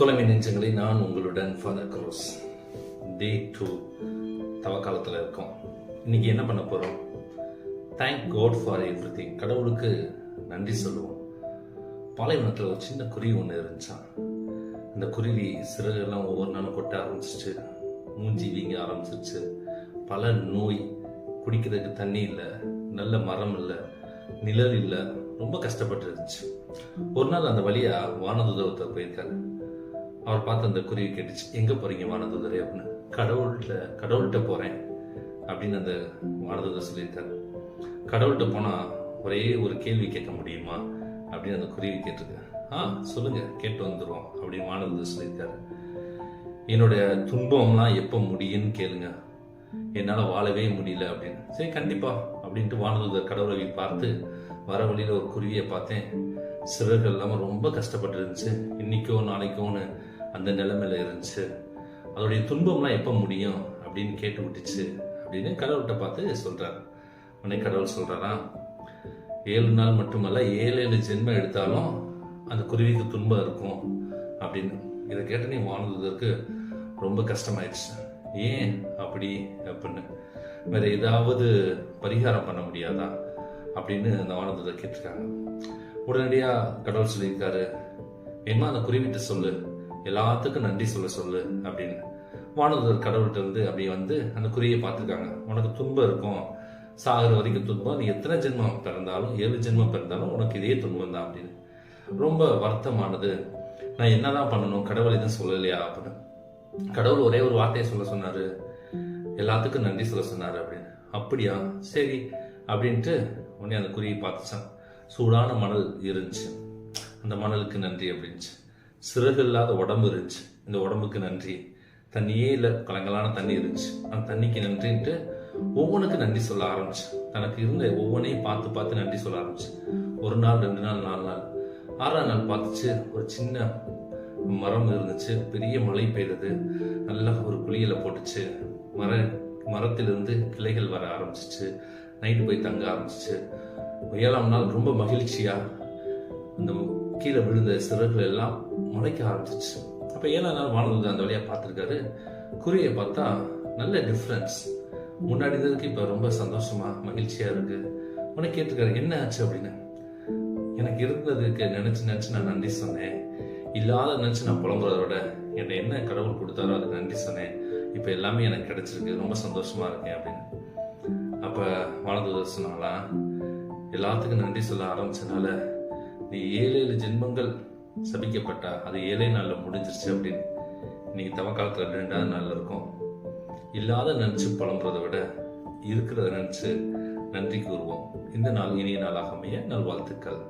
தொலைமை நெஞ்சங்களை நான் உங்களுடன் ஃபாதர் க்ரோஸ் டே டூ தவக்காலத்தில் இருக்கோம். இன்னைக்கு என்ன பண்ண போகிறோம் தேங்க் காட் ஃபார் எவ்ரி கடவுளுக்கு நன்றி சொல்லுவோம். பாலைவனத்தில் ஒரு சின்ன குருவி ஒன்று இருந்துச்சான் அந்த குருவி சிறகுலாம் ஒவ்வொரு நாளும் கொட்ட ஆரம்பிச்சிச்சு. மூஞ்சி வீங்க ஆரம்பிச்சிருச்சு பல நோய் குடிக்கிறதுக்கு தண்ணி இல்லை நல்ல மரம் இல்லை நிழல் இல்லை ரொம்ப கஷ்டப்பட்டு இருந்துச்சு. ஒரு நாள் அந்த வழியாக வானதுதவத்தை போயிருக்காரு. அவர் பார்த்து அந்த குருவி கேட்டுச்சு. எங்கே போகிறீங்க வானதூதரே? அப்படின்னு. கடவுள்கிட்ட கடவுள்கிட்ட போகிறேன் அப்படின்னு அந்த வானதூதர் சொல்லியிருக்காரு. கடவுள்கிட்ட போனால் ஒரே ஒரு கேள்வி கேட்க முடியுமா? அப்படின்னு அந்த குருவி கேட்டிருக்கு ஆ சொல்லுங்கள் கேட்டு வந்துடுவோம் அப்படின்னு வானதூதர் சொல்லியிருக்காரு. என்னுடைய துன்பம்லாம் எப்போ முடியும்னு கேளுங்க. என்னால் வாழவே முடியல அப்படின்னு. சரி கண்டிப்பாக அப்படின்ட்டு வானதூதர் கடவுளை பார்த்து வர வழியில் ஒரு குருவியை பார்த்தேன். சிறர்கள் இல்லாமல் ரொம்ப கஷ்டப்பட்டு இருந்துச்சு இன்னைக்கோ நாளைக்கோன்னு அந்த நிலைமையில் இருந்துச்சு. அதோடைய துன்பம்லாம் எப்போ முடியும் அப்படின்னு கேட்டு விட்டுச்சு அப்படின்னு கடவுள்கிட்ட பார்த்து சொல்கிறார் உடனே கடவுள் சொல்கிறாராம் ஏழு நாள் மட்டுமல்ல ஏழு ஏழு ஜென்மம் எடுத்தாலும் அந்த குருவிக்கு துன்பம் இருக்கும் அப்படின்னு. இதை கேட்ட நீ வானதுக்கு ரொம்ப கஷ்டமாயிடுச்சு. ஏன் அப்படி அப்படின்னு. வேற ஏதாவது பரிகாரம் பண்ண முடியாதா அப்படின்னு அந்த வானதூதர் கேட்டிருக்காங்க. உடனடியாக கடவுள் சொல்லியிருக்காரு என்ன அந்த குருவிட்டு சொல்லு. எல்லாத்துக்கும் நன்றி சொல்ல சொல்லு அப்படின்னு. வானதூதர் கடவுள்கிட்ட இருந்து அப்படி வந்து அந்த குறியை பார்த்துருக்காங்க. உனக்கு துன்பம் இருக்கும். சாகிற வரைக்கும் துன்பம். நீ எத்தனை ஜென்மம் பிறந்தாலும் ஏழு ஜென்மம் பிறந்தாலும் உனக்கு இதே துன்பம் தான் அப்படின்னு. ரொம்ப வருத்தமானது. நான் என்னதான் பண்ணணும்? கடவுள் எதுவும் சொல்லலையா அப்படின்னு. கடவுள் ஒரே ஒரு வார்த்தையை சொல்ல சொன்னாரு. எல்லாத்துக்கும் நன்றி சொல்ல சொன்னாரு அப்படின்னு. அப்படியா? சரி அப்படின்ட்டு உடனே அந்த குறியை பார்த்துச்சான். சூடான மணல் இருந்துச்சு. அந்த மணலுக்கு நன்றி அப்படின்ச்சு. சிறகு இல்லாத உடம்பு இருந்துச்சு. இந்த உடம்புக்கு நன்றி. தண்ணியே இல்லை கலங்கலான தண்ணி இருந்துச்சு. அந்த தண்ணிக்கு நன்றின்ட்டு ஒவ்வொன்றுக்கு நன்றி சொல்ல ஆரம்பிச்சு. தனக்கு இருந்த ஒவ்வொன்றையும் பார்த்து பார்த்து நன்றி சொல்ல ஆரம்பிச்சு. ஒரு நாள் ரெண்டு நாள் நாலு நாள். ஆறாம் நாள் பார்த்துச்சு ஒரு சின்ன மரம் இருந்துச்சு. பெரிய மழை பெய்தது. நல்லா ஒரு குழியில் போட்டுச்சு. மர மரத்திலிருந்து கிளைகள் வர ஆரம்பிச்சிச்சு. நைட்டு போய் தங்க ஆரம்பிச்சிச்சு. ஏழாம் நாள் ரொம்ப மகிழ்ச்சியாக அந்த கீழே விழுந்த சிறகுகள் எல்லாம் முளைக்க ஆரம்பிச்சிச்சு. அப்போ ஏழாம் நாள் வானது அந்த வழியாக பார்த்துருக்காரு. குருவியை பார்த்தா நல்ல டிஃப்ரென்ஸ் முன்னாடி இருந்ததுக்கு இப்போ ரொம்ப சந்தோஷமா மகிழ்ச்சியா இருக்கு. உனக்கு கேட்டிருக்காரு என்ன ஆச்சு? அப்படின்னு. எனக்கு இருந்ததுக்கு நினைச்சு நினைச்சு நான் நன்றி சொன்னேன். இல்லாத நினைச்சு நான் புலம்புறதோட என்னை என்ன கடவுள் கொடுத்தாரோ அதுக்கு நன்றி சொன்னேன். இப்போ எல்லாமே எனக்கு கிடைச்சிருக்கு. ரொம்ப சந்தோஷமா இருக்கேன் அப்படின்னு. அப்போ வானதூதர் சொன்னாங்களா எல்லாத்துக்கும் நன்றி சொல்ல ஆரம்பிச்சனால நீ ஏழு ஏழு ஜென்மங்கள் சபிக்கப்பட்டா அது ஏழே நாளில் முடிஞ்சிருச்சு அப்படின்னு. இன்னைக்கு தவக்காலத்தில் ரெண்டாவது நாளில் இருக்கும். இல்லாத நினச்சி புலம்புறதை விட இருக்கிறத நினச்சி நன்றி கூறுவோம் இந்த நாள் இனிய நாளாக அமைய நல்வாழ்த்துக்கள்.